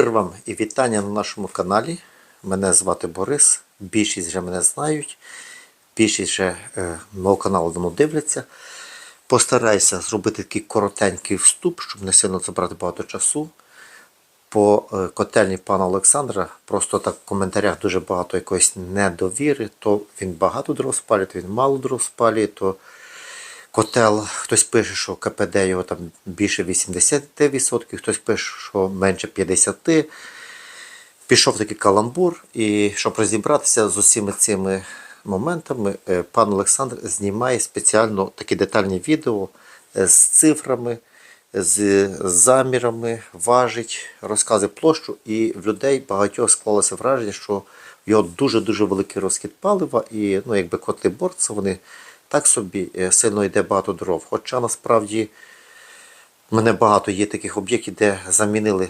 Мир вам і вітання на нашому каналі. Мене звати Борис. Більшість вже мене знають. Більшість вже е, мого каналу давно дивляться. Постараюся зробити такий коротенький вступ, щоб не сильно забрати багато часу. По е, котельні пана Олександра просто так в коментарях дуже багато якоїсь недовіри. То він багато дров спалює, то він мало дров спалює, то Котел, хтось пише, що КПД його там більше 80%, хтось пише, що менше 50%. Пішов такий каламбур, і щоб розібратися з усіма цими моментами, е, пан Олександр знімає спеціально такі детальні відео е, з цифрами, з замірами, важить, розказує площу, і в людей багатьох склалося враження, що його дуже-дуже великий розхід палива, і ну, якби котли борца, вони так собі е, сильно йде багато дров. Хоча насправді в мене багато є таких об'єктів, де замінили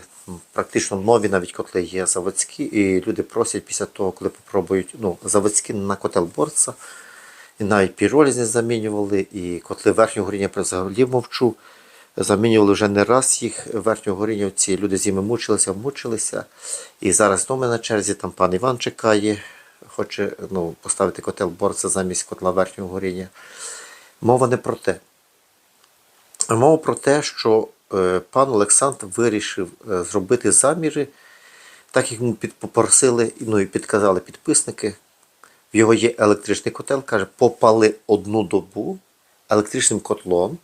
практично нові навіть котли є заводські, і люди просять після того, коли попробують ну, заводські на котел борца, і навіть піролізні замінювали, і котли верхнього горіння взагалі мовчу. Замінювали вже не раз їх верхнього горіння. Ці люди з ними мучилися, мучилися. І зараз знову на черзі, там пан Іван чекає, хоче ну, поставити котел борца замість котла верхнього горіння. Мова не про те. Мова про те, що е, пан Олександр вирішив е, зробити заміри, так як йому попросили ну, і підказали підписники. В його є електричний котел, каже, попали одну добу електричним котлом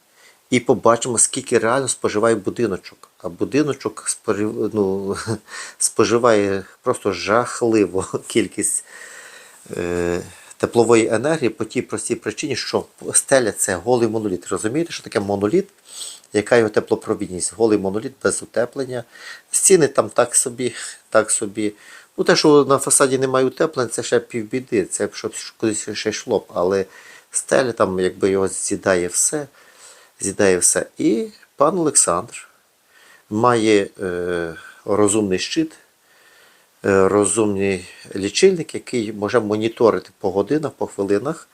і побачимо, скільки реально споживає будиночок. А будиночок ну, споживає просто жахливу кількість е, теплової енергії по тій простій причині, що стеля це голий моноліт. Розумієте, що таке моноліт? Яка його теплопровідність? Голий моноліт без утеплення. Стіни там так собі, так собі. Ну, те, що на фасаді немає утеплення, це ще півбіди, це щоб кудись ще йшло б. Але стеля там, якби його з'їдає все, з'їдає все. І пан Олександр має е, розумний щит, е, розумний лічильник, який може моніторити по годинах, по хвилинах.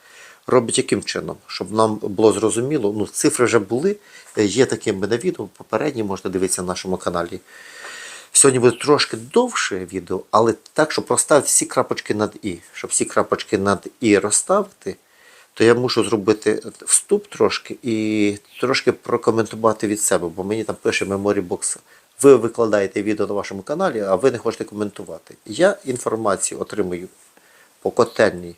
Робить яким чином? Щоб нам було зрозуміло, ну, цифри вже були, є таке в мене відео, попередні можна дивитися на нашому каналі. Сьогодні буде трошки довше відео, але так, щоб розставити всі крапочки над І. Щоб всі крапочки над І розставити, то я мушу зробити вступ трошки і трошки прокоментувати від себе, бо мені там пише Memory Ви викладаєте відео на вашому каналі, а ви не хочете коментувати. Я інформацію отримую по котельній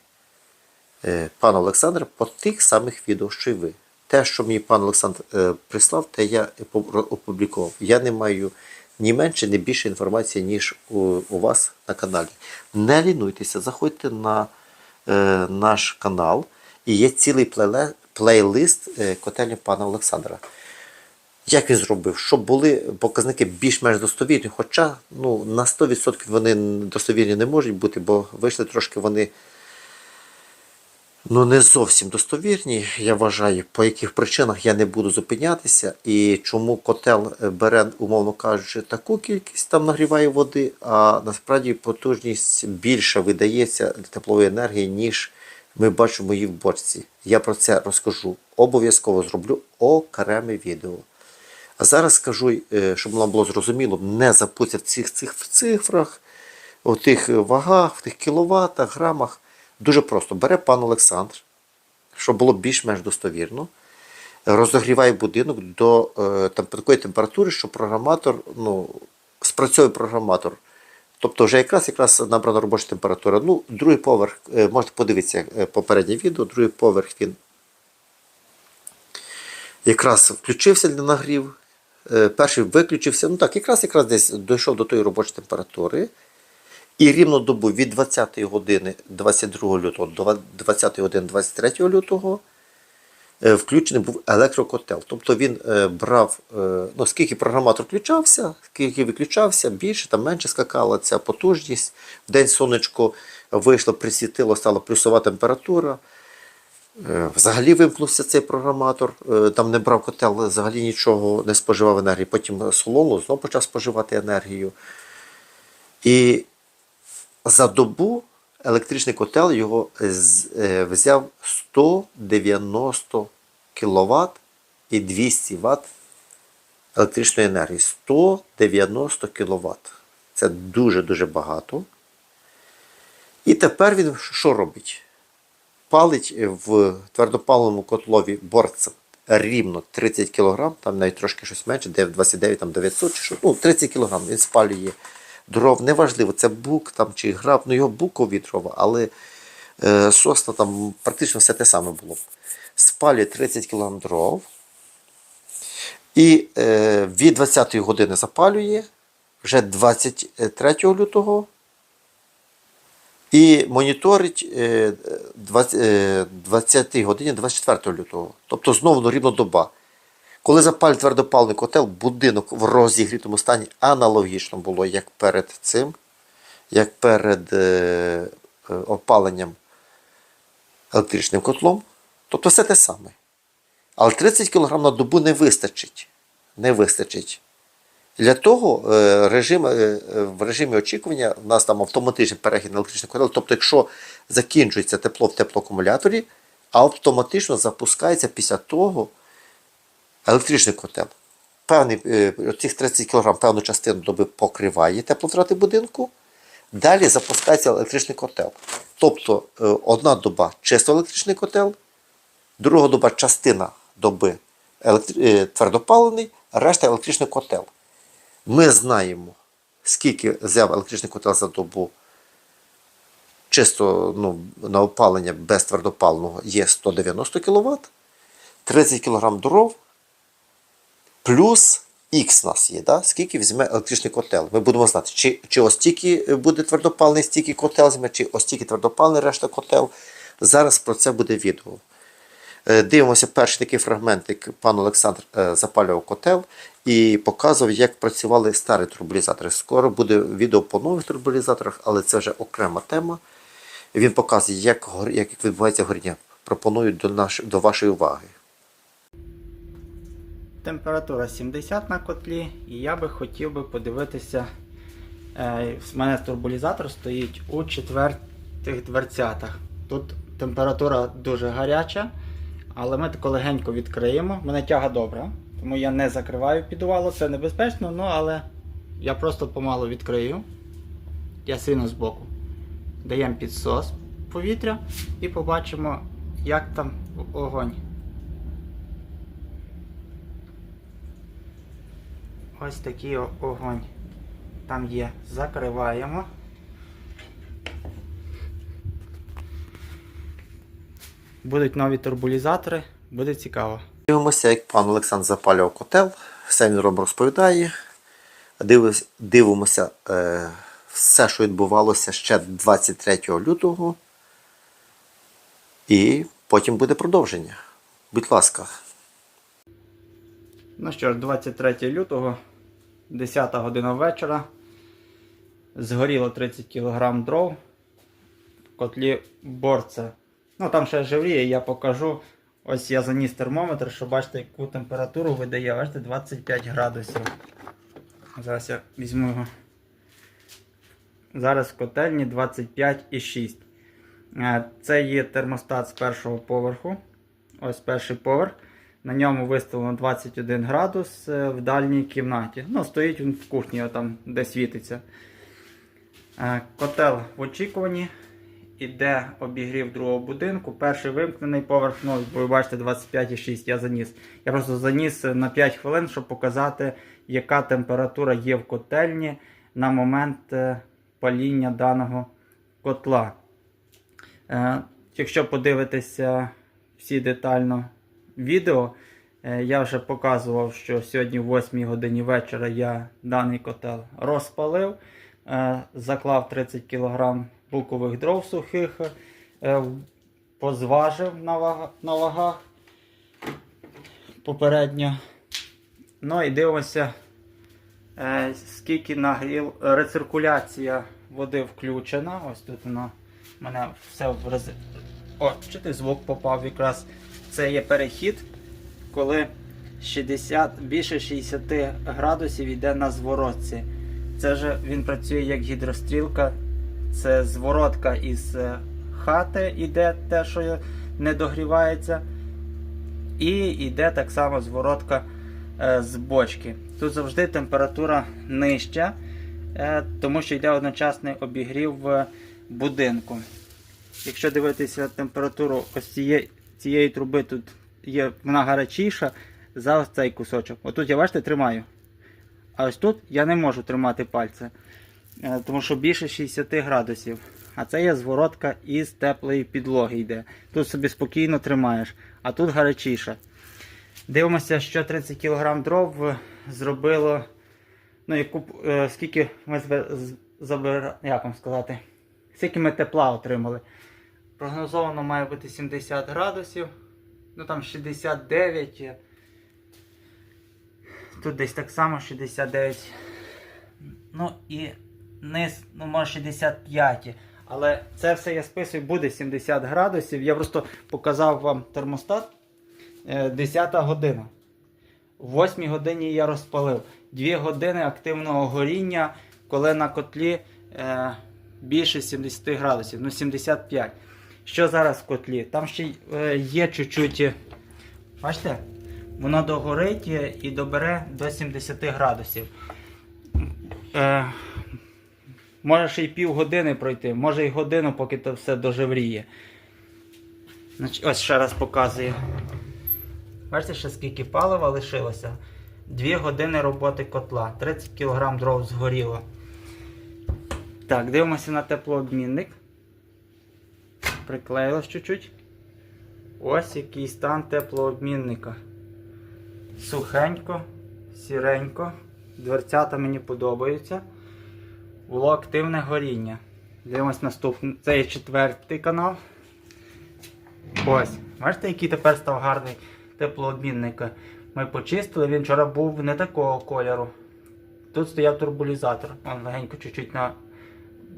е, пана Олександра по тих самих відео, що й ви. Те, що мені пан Олександр е, прислав, те я опублікував. Я не маю ні менше, ні більше інформації, ніж у, у вас на каналі. Не лінуйтеся, заходьте на е, наш канал, і є цілий плейлист е, котельні пана Олександра. Як він зробив? Щоб були показники більш-менш достовірні, хоча ну, на 100% вони достовірні не можуть бути, бо вийшли трошки вони ну, не зовсім достовірні. Я вважаю, по яких причинах я не буду зупинятися, і чому котел е, бере, умовно кажучи, таку кількість там нагріває води, а насправді потужність більше видається теплової енергії, ніж ми бачимо її в бочці. Я про це розкажу. Обов'язково зроблю окреме відео. А зараз скажу, е, щоб нам було зрозуміло, не запутати в цих, цих цифрах, у тих вагах, в тих кіловатах, грамах. Дуже просто. Бере пан Олександр, щоб було більш-менш достовірно, розогріває будинок до е, там, такої температури, що програматор, ну, спрацьовує програматор. Тобто вже якраз якраз набрана робоча температура. Ну, другий поверх, е, можете подивитися е, попереднє відео, другий поверх він якраз включився для нагрів, е, перший виключився. Ну так, якраз якраз десь дійшов до тої робочої температури. І рівно добу від 20 години 22 лютого до 20 години 23 лютого включений був електрокотел. Тобто він е, брав, е, ну, скільки програматор включався, скільки виключався, більше там менше скакала ця потужність. В день сонечко вийшло, присвітило, стала плюсова температура. Е, Взагалі вимкнувся цей програматор, е, там не брав котел, взагалі нічого не споживав енергії. Потім солону знову почав споживати енергію. І за добу електричний котел його е, взяв 190 кВт і 200 Вт електричної енергії. 190 кВт. Це дуже-дуже багато. І тепер він що робить? Палить в твердопаливному котлові борцем рівно 30 кг, там навіть трошки щось менше, де 29, там 900 чи що. Ну, 30 кг він спалює дров. Неважливо, це бук там чи граб, ну його букові дрова, але е, сосна там практично все те саме було. Спалює 30 кг дров. І е, від 20 години запалює вже 23 лютого і моніторить е, 20, е, 20 годині 24 лютого. Тобто знову рівно доба. Коли запалює твердопаливний котел, будинок в розігрітому стані аналогічно було, як перед цим, як перед е, е, опаленням електричним котлом. Тобто все те саме. Але 30 кг на добу не вистачить. Не вистачить. Для того е, режим, е, в режимі очікування у нас там автоматичний перехід на електричний котел. Тобто, якщо закінчується тепло в теплоакумуляторі, автоматично запускається після того електричний котел. Певний, цих 30 кг певну частину доби покриває тепловтрати будинку. Далі запускається електричний котел. Тобто е, одна доба чисто електричний котел, друга доба частина доби електр... е, твердопаливний, решта електричний котел. Ми знаємо, скільки взяв електричний котел за добу. Чисто ну, на опалення без твердопаливного є 190 кВт, 30 кг дров, плюс Х нас є, да? скільки візьме електричний котел. Ми будемо знати, чи, чи ось тільки буде твердопаливний, стільки котел візьме, чи ось тільки твердопаливний решта котел. Зараз про це буде відео. Е, Дивимося перший такий фрагмент, як пан Олександр е, запалював котел і показував, як працювали старі турбулізатори. Скоро буде відео по нових турбулізаторах, але це вже окрема тема. Він показує, як, як відбувається горіння. Пропоную до, наш, до вашої уваги. Температура 70 на котлі, і я би хотів би подивитися. Е, в мене турбулізатор стоїть у четвертих дверцятах. Тут температура дуже гаряча, але ми тако легенько відкриємо. Мене тяга добра, тому я не закриваю підвалу, це небезпечно, ну але я просто помалу відкрию. Я сину збоку. Даємо підсос повітря і побачимо, як там огонь. Ось такий огонь там є. Закриваємо. Будуть нові турбулізатори, буде цікаво. Дивимося, як пан Олександр запалював котел, все він робить розповідає. Дивимося, е, все, що відбувалося ще 23 лютого. І потім буде продовження. Будь ласка. Ну що ж, 23 лютого, 10 година вечора. Згоріло 30 кг дров. В котлі борця. Ну там ще живріє, я покажу. Ось я заніс термометр, щоб бачите, яку температуру видає. Бачите, 25 градусів. Зараз я візьму його. Зараз в котельні 25,6. Е, Це є термостат з першого поверху. Ось перший поверх. На ньому виставлено 21 градус е, в дальній кімнаті. Ну, стоїть він в кухні, там, де світиться. Е, Котел в очікуванні. Іде обігрів другого будинку. Перший вимкнений поверх, ну, ви бачите, 25,6 я заніс. Я просто заніс на 5 хвилин, щоб показати, яка температура є в котельні на момент е, паління даного котла. Е, Якщо подивитися всі детально відео, е, я вже показував, що сьогодні в 8 годині вечора я даний котел розпалив, е, заклав 30 кг букових дров сухих, е, позважив на вагах попередньо. Ну і дивимося, скільки нагрів. Рециркуляція води включена. Ось тут вона мене все в рез... О, чи ти звук попав якраз. Це є перехід, коли 60, більше 60 градусів йде на зворотці. Це вже він працює як гідрострілка. Це зворотка із е, хати йде те, що не догрівається. І йде так само зворотка е, з бочки. Тут завжди температура нижча. е, тому що йде одночасний обігрів в будинку. Якщо дивитися температуру ось цієї, цієї труби, тут є вона гарячіша за цей кусочок. Отут я бачите, тримаю. А ось тут я не можу тримати пальце, е, тому що більше 60 градусів. А це є зворотка із теплої підлоги йде. Тут собі спокійно тримаєш, а тут гарячіше. Дивимося, що 30 кг дров зробило. Ну, яку, е, скільки ми забираємо, як вам сказати, скільки ми тепла отримали. Прогнозовано має бути 70 градусів. Ну там 69. е, Тут десь так само 69. Ну і низ, ну може 65. Але це все я списую, буде 70 градусів. Я просто показав вам термостат. Е, 10 година. В 8 годині я розпалив. 2 години активного горіння, коли на котлі е, більше 70 градусів, ну 75. Що зараз в котлі? Там ще е, є чуть-чуть. е, Бачите? Воно догорить е, і добере до 70 градусів. Може ще й півгодини пройти, може й годину, поки це все дожевріє. Ось ще раз показую. Бачите, ще скільки палива лишилося? 2 години роботи котла. 30 кг дров згоріло. Так, дивимося на теплообмінник. Приклеїлось чуть-чуть. Ось який стан теплообмінника. Сухенько, сіренько. Дверцята мені подобаються. Було активне горіння. Дивимось наступний. Це є четвертий канал. Ось. Бачите, який тепер став гарний теплообмінник. Ми почистили, він вчора був не такого кольору. Тут стояв турбулізатор. Вон легенько чуть-чуть на...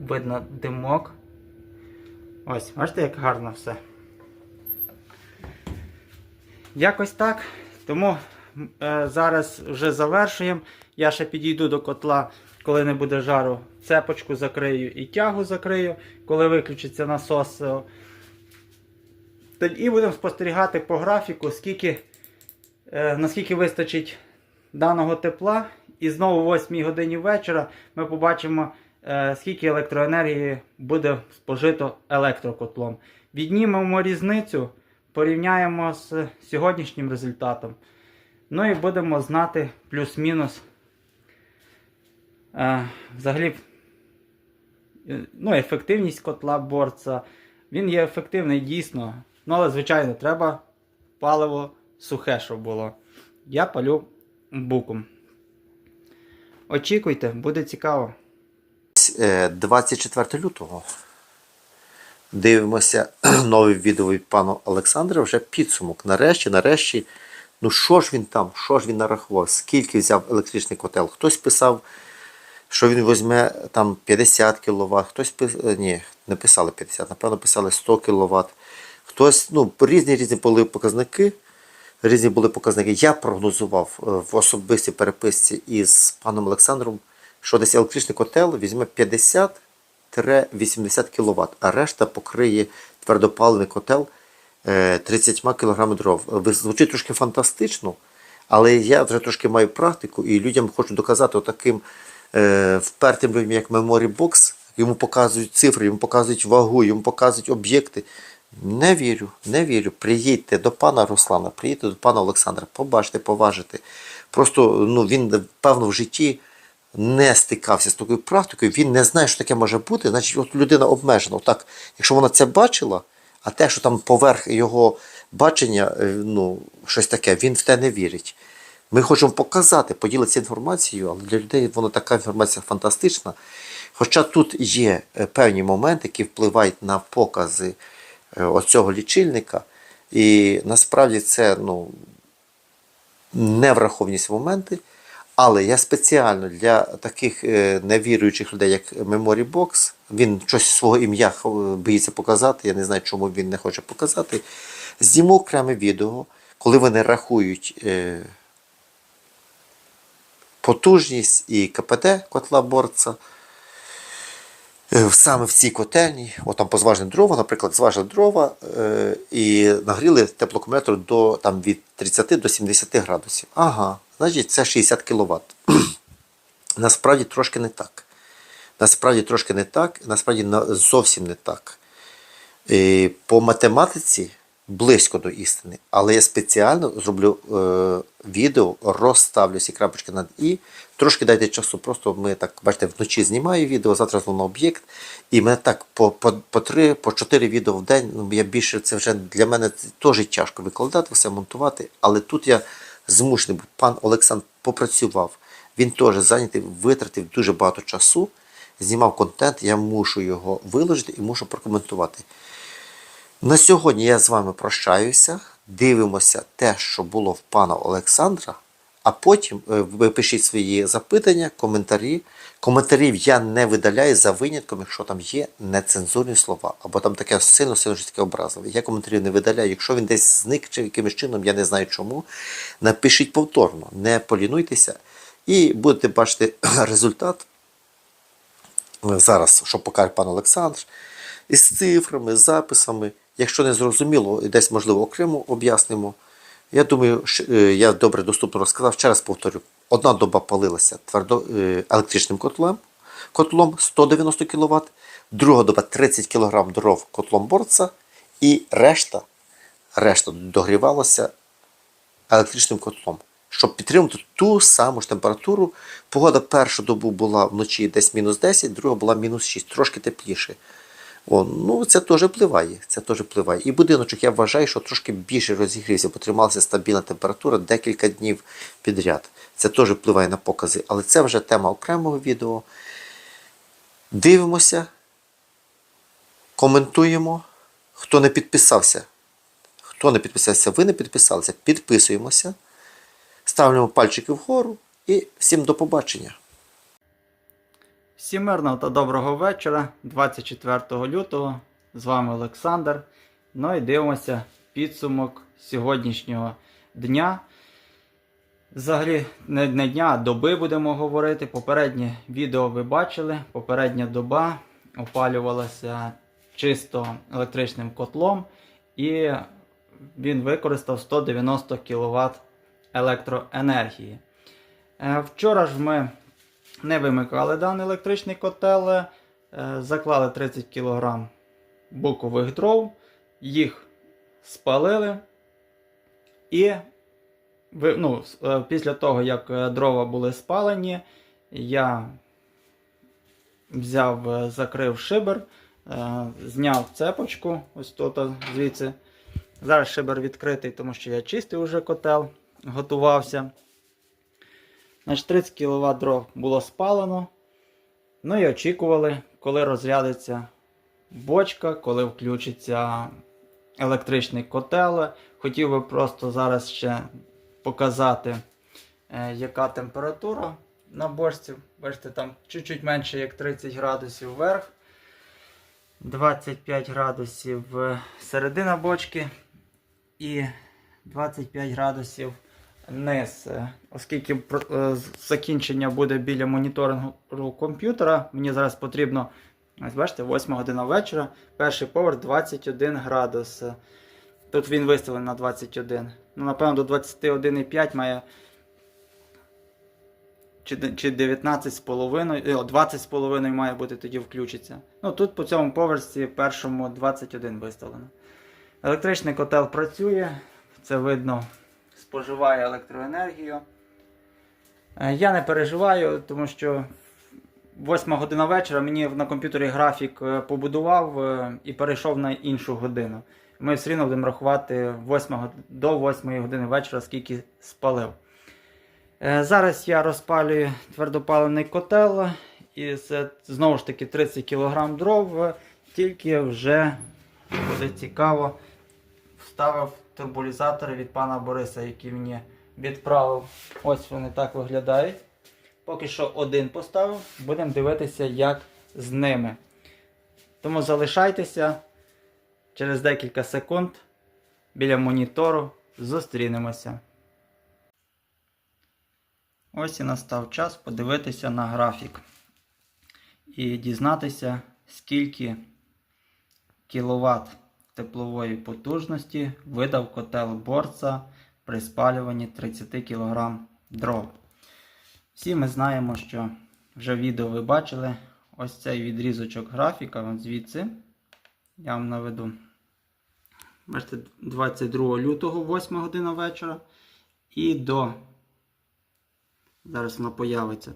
видно димок. Ось, бачите, як гарно все. Якось так. Тому е, зараз вже завершуємо. Я ще підійду до котла, коли не буде жару. Цепочку закрию і тягу закрию, коли виключиться насос. і будемо спостерігати по графіку, скільки, е, наскільки вистачить даного тепла. І знову о 8 годині вечора ми побачимо, скільки електроенергії буде спожито електрокотлом. Віднімемо різницю, порівняємо з сьогоднішнім результатом. Ну і будемо знати плюс-мінус. Е, взагалі, е, ну, ефективність котла борца. Він є ефективний дійсно. Ну, але, звичайно, треба паливо сухе, щоб було. Я палю буком. Очікуйте, буде цікаво. Е, 24 лютого. Дивимося нове відео від пана Олександра. Вже підсумок. Нарешті, нарешті. Ну що ж він там? Що ж він нарахував? Скільки взяв електричний котел? Хтось писав, що він візьме там 50 кВт, хтось пис... е, ні, не писали 50, напевно, писали 100 кВт. Хтось, ну, різні різні були показники. Різні були показники. Я прогнозував е, в особистій переписці із паном Олександром, що десь електричний котел візьме 50-80 кВт, а решта покриє твердопаливний котел е, 30 кг дров. Звучить трошки фантастично, але я вже трошки маю практику і людям хочу доказати таким е, впертим людям, як Memory Box, йому показують цифри, йому показують вагу, йому показують об'єкти. Не вірю, не вірю. Приїдьте до пана Руслана, приїдьте до пана Олександра, побачите, поважите. Просто ну, він, певно, в житті не стикався з такою практикою, він не знає, що таке може бути. Значить, от людина обмежена. Отак, якщо вона це бачила, а те, що там поверх його бачення, е, ну, щось таке, він в те не вірить. Ми хочемо показати, поділитися інформацією, але для людей вона така інформація фантастична. Хоча тут є е, певні моменти, які впливають на покази е, оцього лічильника, і насправді це ну, не моменти. Але я спеціально для таких е, невіруючих людей, як Memory Box, він щось свого ім'я е, боїться показати, я не знаю, чому він не хоче показати. Зніму окреме відео, коли вони рахують е, потужність і КПД котла борца. Е, Саме в цій котельні, от там позважені дрова, наприклад, зважили дрова е, і нагріли теплоакумулятор до там, від 30 до 70 градусів. Ага, значить це 60 кВт. Насправді трошки не так. Насправді трошки не так, насправді зовсім не так. І По математиці близько до істини, але я спеціально зроблю е, відео, розставлю всі крапочки над і. Трошки дайте часу. Просто ми так, бачите, вночі знімаю відео, завтра знову на об'єкт. І мене так по, по, по три, по чотири відео в день. Ну, я більше це вже для мене теж тяжко викладати, все монтувати. Але тут я змушений був. Пан Олександр попрацював. Він теж зайнятий, витратив дуже багато часу, знімав контент, я мушу його виложити і мушу прокоментувати. На сьогодні я з вами прощаюся. Дивимося те, що було в пана Олександра. А потім е, ви пишіть свої запитання, коментарі. Коментарів я не видаляю за винятком, якщо там є нецензурні слова, або там таке сильно сильно таке образливе. Я коментарів не видаляю. Якщо він десь зник чи якимось чином, я не знаю чому. Напишіть повторно, не полінуйтеся, і будете бачити результат зараз, що покаже пан Олександр, із цифрами, з записами. Якщо не зрозуміло, десь, можливо, окремо об'яснимо. Я думаю, що, е, я добре доступно розказав. Ще раз повторю: одна доба палилася твердо, е, електричним котлом, котлом 190 кВт, друга доба 30 кг дров котлом борца, і решта, решта догрівалася електричним котлом. Щоб підтримати ту саму ж температуру, погода першу добу була вночі десь мінус 10, друга була мінус 6, трошки тепліше. О, ну це теж впливає. Це теж впливає. І будиночок, я вважаю, що трошки більше розігрівся, бо трималася стабільна температура декілька днів підряд. Це теж впливає на покази. Але це вже тема окремого відео. Дивимося, коментуємо. Хто не підписався, хто не підписався, ви не підписалися, підписуємося, ставимо пальчики вгору і всім до побачення. Всім мирного та доброго вечора, 24 лютого. З вами Олександр. Ну і дивимося підсумок сьогоднішнього дня. Взагалі, не, дня, а доби будемо говорити. Попереднє відео ви бачили. Попередня доба опалювалася чисто електричним котлом, і він використав 190 кВт електроенергії. Е, Вчора ж ми не вимикали даний електричний котел, е, заклали 30 кг букових дров, їх спалили. І ну, е, після того, як е, дрова були спалені, я взяв, закрив шибер, зняв цепочку, ось тут звідси. Зараз шибер відкритий, тому що я чистив уже котел, готувався. Значить, 30 кВт дров було спалено. Ну і очікували, коли розрядиться бочка, коли включиться електричний котел. Хотів би просто зараз ще показати, е, яка температура на бочці. Бачите, там чуть-чуть менше, як 30 градусів вверх. 25 градусів е, середина бочки і 25 градусів низ. Е, Оскільки е, закінчення буде біля моніторингу комп'ютера, мені зараз потрібно, ось бачите, 8 година вечора, перший поверх 21 градус. Е, Тут він виставлений на 21. Ну, напевно, до 21,5 має. Чи, чи 19,5, 20,5 має бути тоді включиться. Ну, тут по цьому поверсі першому 21 виставлено. Електричний котел працює, це видно, споживає електроенергію. Е, Я не переживаю, тому що 8 година вечора мені на комп'ютері графік е, побудував е, і перейшов на іншу годину. Ми все рівно будемо рахувати 8, до 8 години вечора, скільки спалив. Зараз я розпалюю твердопаливний котел із е, знову ж таки 30 кг дров, тільки вже буде цікаво вставив турбулізатори від пана Бориса, які мені відправив. Ось вони так виглядають. Поки що один поставив, будемо дивитися, як з ними. Тому залишайтеся через декілька секунд біля монітору зустрінемося. Ось і настав час подивитися на графік і дізнатися, скільки кіловат теплової потужності видав котел борца при спалюванні 30 кг дров. Всі ми знаємо, що вже відео ви бачили. ось цей відрізочок графіка, звідси. Я вам наведу. Бачите, 22 лютого, 8 година вечора. І до. Зараз воно появиться.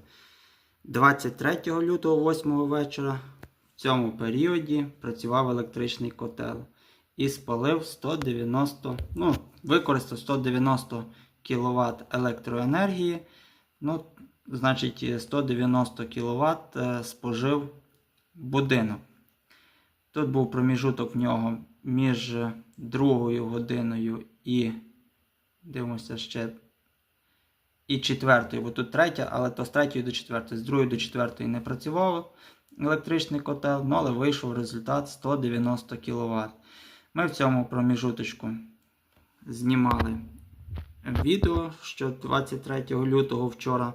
23 лютого, 8 вечора. В цьому періоді працював електричний котел. І спалив 190, ну, використав 190 кВт електроенергії. Ну, значить, 190 кВт е, спожив будинок. Тут був проміжуток в нього між другою годиною і дивимося ще і четвертою, бо тут третя, але то з третьої до четвертої, з другої до четвертої не працював електричний котел, ну, але вийшов результат 190 кВт. Ми в цьому проміжуточку знімали відео, що 23 лютого вчора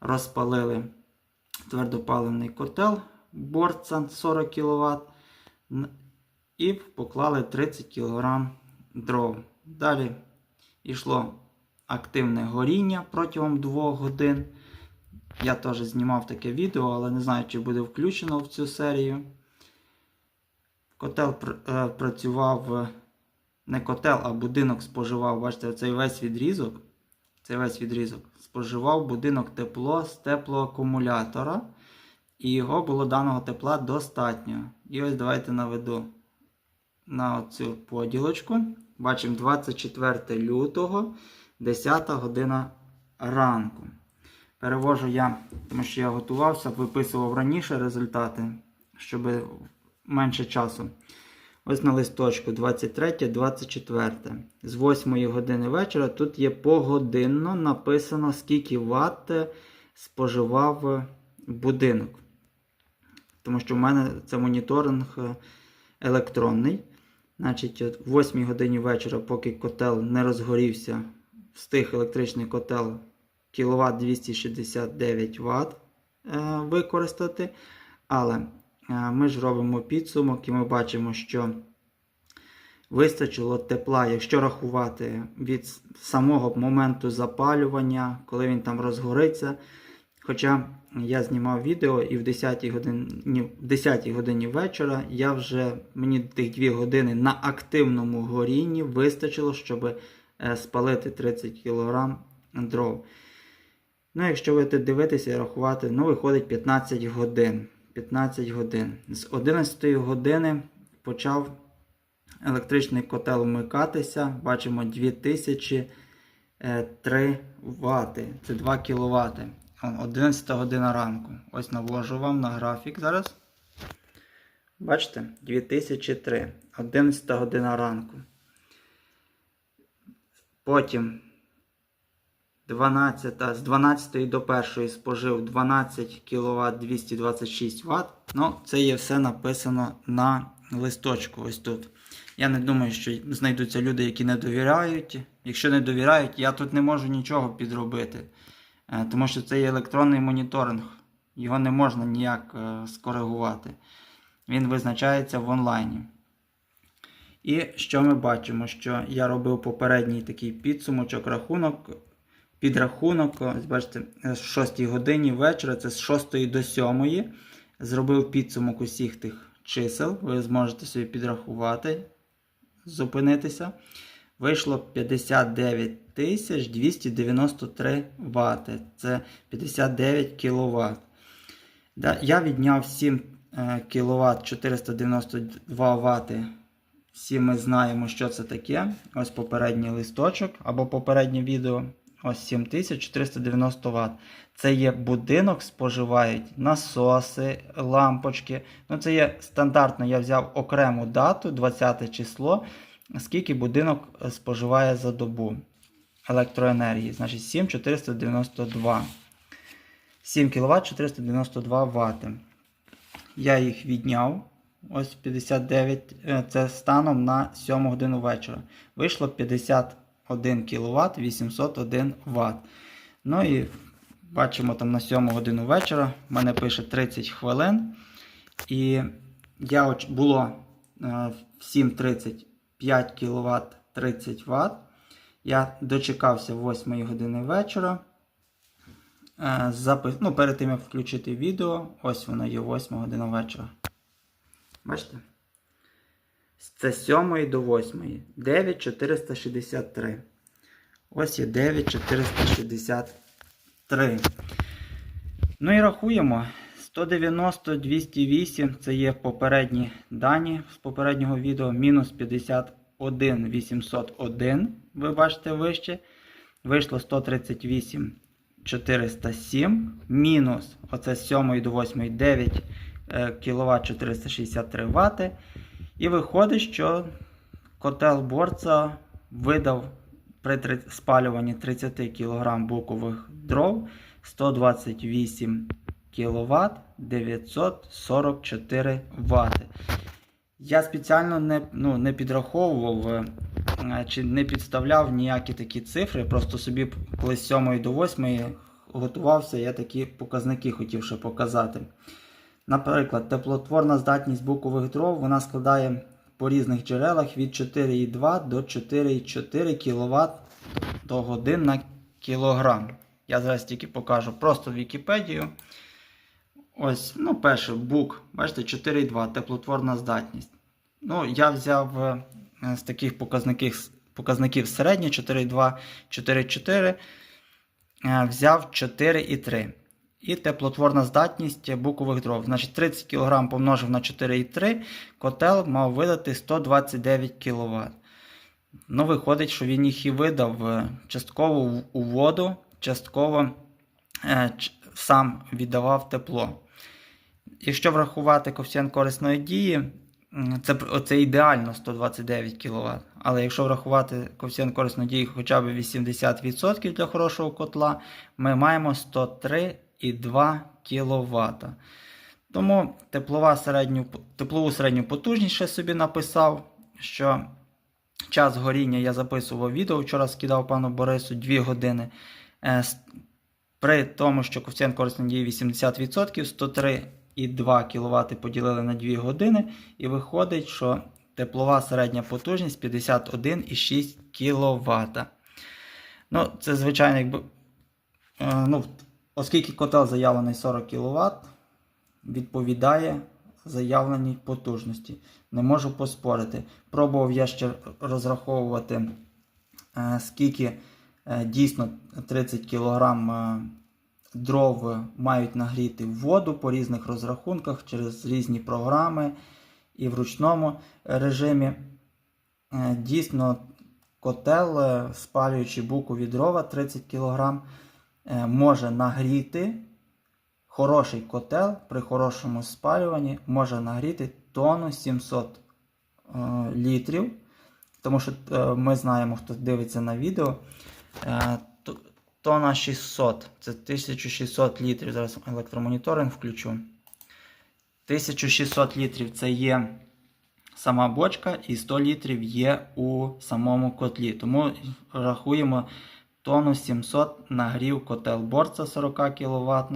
розпалили твердопаливний котел Борцан 40 кВт і поклали 30 кг дров. Далі йшло активне горіння протягом 2 годин. Я теж знімав таке відео, але не знаю, чи буде включено в цю серію. Котел е, працював, е, не котел, а будинок споживав. Бачите, цей весь відрізок. Цей весь відрізок споживав будинок тепло з теплоакумулятора. І його було даного тепла достатньо. І ось давайте наведу на цю поділочку. Бачимо 24 лютого, 10 година ранку. Перевожу я, тому що я готувався, виписував раніше результати, щоб менше часу. Ось на листочку 23-24. З 8 години вечора тут є погодинно написано, скільки Вт споживав будинок. Тому що в мене це моніторинг е, електронний. Значить, в 8 годині вечора, поки котел не розгорівся, встиг електричний котел кВт 269 Вт е, використати. Але е, ми ж робимо підсумок і ми бачимо, що вистачило тепла, якщо рахувати від самого моменту запалювання, коли він там розгориться. Хоча я знімав відео і в 10 годині, в 10 годині вечора я вже мені тих 2 години на активному горінні вистачило, щоб е, спалити 30 кг дров. Ну, якщо ви тут дивитися і рахувати, ну виходить 15 годин. 15 годин. З 11 години почав електричний котел вмикатися. Бачимо 2003 Вт. Це 2 кВт. 11 година ранку. Ось навожу вам на графік зараз. Бачите? 2003. 11 година ранку. Потім 12, з 12 до 1 спожив 12 кВт 226 Вт. Ну, це є все написано на листочку. Ось тут. Я не думаю, що знайдуться люди, які не довіряють. Якщо не довіряють, я тут не можу нічого підробити. Е, Тому що це є електронний моніторинг. Його не можна ніяк е, скоригувати. Він визначається в онлайні. І що ми бачимо? Що я робив попередній такий підсумочок, рахунок, підрахунок. Ось бачите, з 6 годині вечора, це з 6 до 7. Зробив підсумок усіх тих чисел. Ви зможете собі підрахувати, зупинитися. Вийшло 59 тисяч 293 Вт. Це 59 кВт. Я відняв 7 кВт 492 Вт. Всі ми знаємо, що це таке. Ось попередній листочок або попереднє відео. Ось 7490 Вт. Це є будинок, споживають насоси, лампочки. Ну, це є стандартно, я взяв окрему дату, 20 число, скільки будинок е, споживає за добу електроенергії. Значить 7492. 7 кВт 492 Вт. Я їх відняв. Ось 59, е, це станом на 7 годину вечора. Вийшло 51 кВт 801 Вт. Ну і бачимо там на 7 годину вечора. В мене пише 30 хвилин. І я було в 7.30 5 кВт 30 Вт. Я дочекався 8 години вечора. е, запис... ну, перед тим як включити відео, ось воно є 8 година вечора. Бачите? Це з 7 до 8. 9463. Ось є 9463. Ну і рахуємо. 190, 208 це є попередні дані з попереднього відео. Мінус 51 801. Ви бачите вище. Вийшло 138 407. Мінус оце з 7 до 8 9 кВт 463 Вт. І виходить, що котел борца видав при спалюванні 30 кг букових дров 128 кВт 944 Вт. Я спеціально не, ну, не підраховував е, чи не підставляв ніякі такі цифри. Просто собі коли з 7 до 8 готувався, я такі показники хотів ще показати. Наприклад, теплотворна здатність букових дров вона складає по різних джерелах від 4,2 до 4,4 кВт до годин на кілограм. Я зараз тільки покажу просто Вікіпедію. Ось, ну, перше, бук, бачите, 4,2 теплотворна здатність. Ну, я взяв е, з таких показників, показників середньо 4,2, 4,4, е, взяв 4,3. І теплотворна здатність букових дров. Значить, 30 кг помножив на 4,3, котел мав видати 129 кВт. Ну, виходить, що він їх і видав е, частково у воду, частково е, сам віддавав тепло. Якщо врахувати коефіцієнт корисної дії, м, це, ідеально 129 кВт. Але якщо врахувати коефіцієнт корисної дії хоча б 80% для хорошого котла, ми маємо 103,2 кВт. Тому теплова середню, теплову середню потужність ще собі написав, що час горіння я записував відео, вчора скидав пану Борису 2 години. Е, При тому, що коефіцієнт корисної дії 80%, 103,2 кВт поділили на 2 години, і виходить, що теплова середня потужність 51,6 кВт. Ну, це звичайно, якби. е, Ну, оскільки котел заявлений 40 кВт, відповідає заявленій потужності. Не можу поспорити. Пробував я ще розраховувати, е, скільки е, дійсно 30 кг е, дров мають нагріти воду по різних розрахунках через різні програми і в ручному режимі. Дійсно, котел, спалюючи букові дрова 30 кг, може нагріти хороший котел при хорошому спалюванні може нагріти тонну 700 е, літрів. Тому що е, ми знаємо, хто дивиться на відео. Е, тонна 600 це 1600 літрів. Зараз електромоніторинг включу. 1600 літрів це є сама бочка, і 100 літрів є у самому котлі. Тому рахуємо тонну 700 нагрів котел борца 40 кВт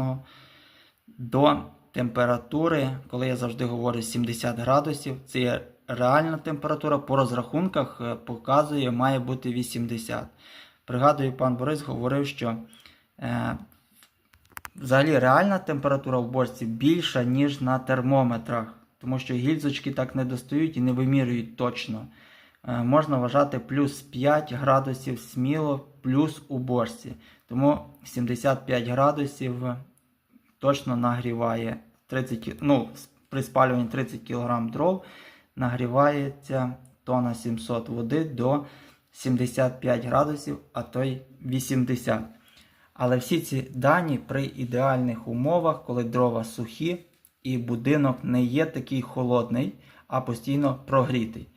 до температури, коли я завжди говорю 70 градусів, це є реальна температура по розрахунках е, показує, має бути 80. Пригадую, пан Борис говорив, що е, взагалі реальна температура в бочці більша, ніж на термометрах, тому що гільзочки так не достають і не вимірюють точно. Е, можна вважати плюс 5 градусів сміло, плюс у бочці. Тому 75 градусів точно нагріває 30, ну, при спалюванні 30 кг дров нагрівається тонна 700 води до 75 градусів, а то й 80. Але всі ці дані при ідеальних умовах, коли дрова сухі і будинок не є такий холодний, а постійно прогрітий.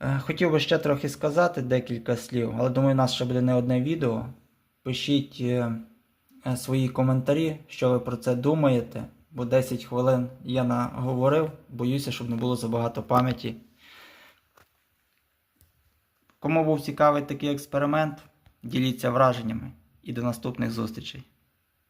Е, Хотів би ще трохи сказати декілька слів, але думаю, у нас ще буде не одне відео. Пишіть е, е, свої коментарі, що ви про це думаєте, бо 10 хвилин я наговорив, боюся, щоб не було забагато пам'яті. Кому був цікавий такий експеримент, діліться враженнями і до наступних зустрічей.